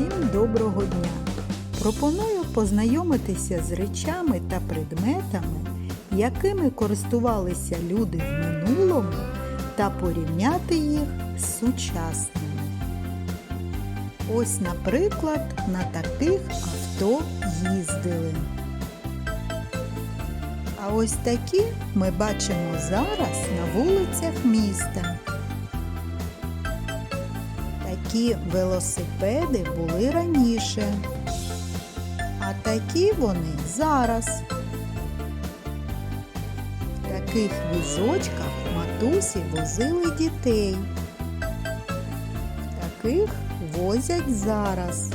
Всім доброго дня! Пропоную познайомитися з речами та предметами, якими користувалися люди в минулому, та порівняти їх з сучасними. Ось, наприклад, на таких авто їздили. А ось такі ми бачимо зараз на вулицях міста. Такі велосипеди були раніше, а такі вони зараз. В таких візочках матусі возили дітей. Таких возять зараз.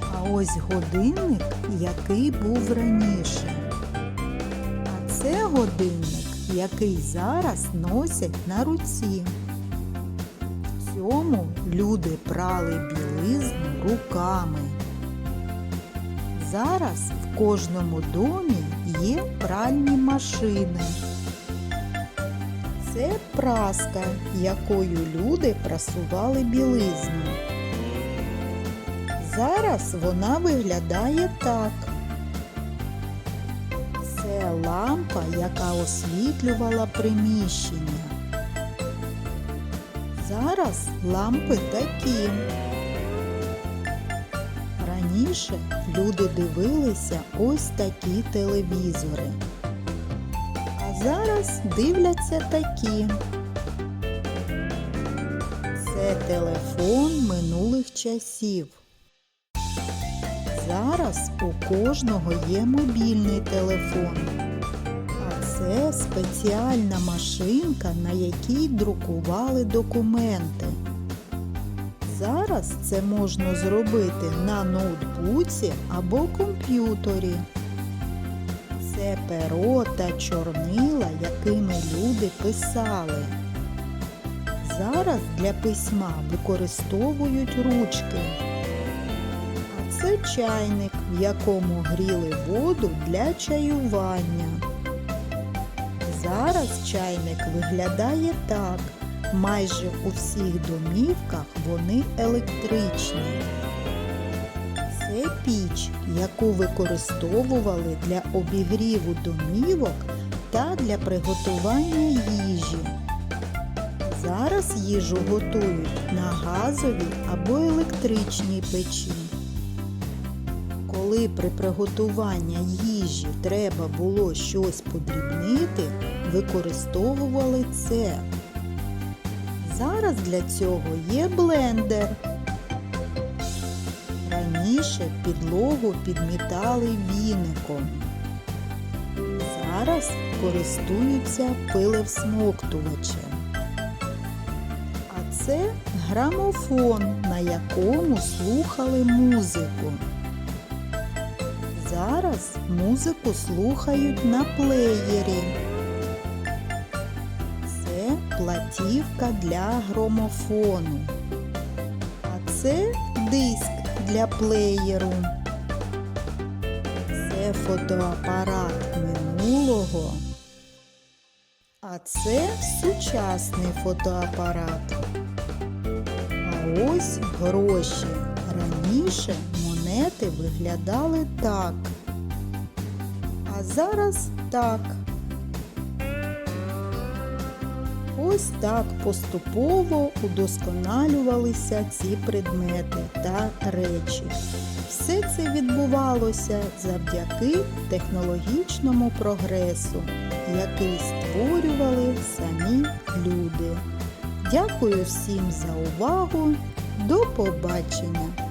А ось годинник, який був раніше. А це годинник, який зараз носять на руці. Цьому люди прали білизну руками. Зараз в кожному домі є пральні машини. Це праска, якою люди прасували білизну. Зараз вона виглядає так. Це лампа, яка освітлювала приміщення. Зараз лампи такі. Раніше люди дивилися ось такі телевізори. А зараз дивляться такі. Це телефон минулих часів. Зараз у кожного є мобільний телефон. Це спеціальна машинка, на якій друкували документи. Зараз це можна зробити на ноутбуці або комп'ютері. Це перо та чорнила, якими люди писали. Зараз для письма використовують ручки. А це чайник, в якому гріли воду для чаювання. Зараз чайник виглядає так. Майже у всіх домівках вони електричні. Це піч, яку використовували для обігріву домівок та для приготування їжі. Зараз їжу готують на газовій або електричній печі. Коли при приготуванні їжі треба було щось подрібнити, використовували це. Зараз для цього є блендер. Раніше підлогу підмітали віником. Зараз користуються пилевсмоктувачем. А це грамофон, на якому слухали музику. Зараз музику слухають на плеєрі. Це платівка для громофону. А це диск для плеєру. Це фотоапарат минулого. А це сучасний фотоапарат. А ось гроші. Раніше монети виглядали так. А зараз так. Ось так поступово удосконалювалися ці предмети та речі. Все це відбувалося завдяки технологічному прогресу, який створювали самі люди. Дякую всім за увагу. До побачення!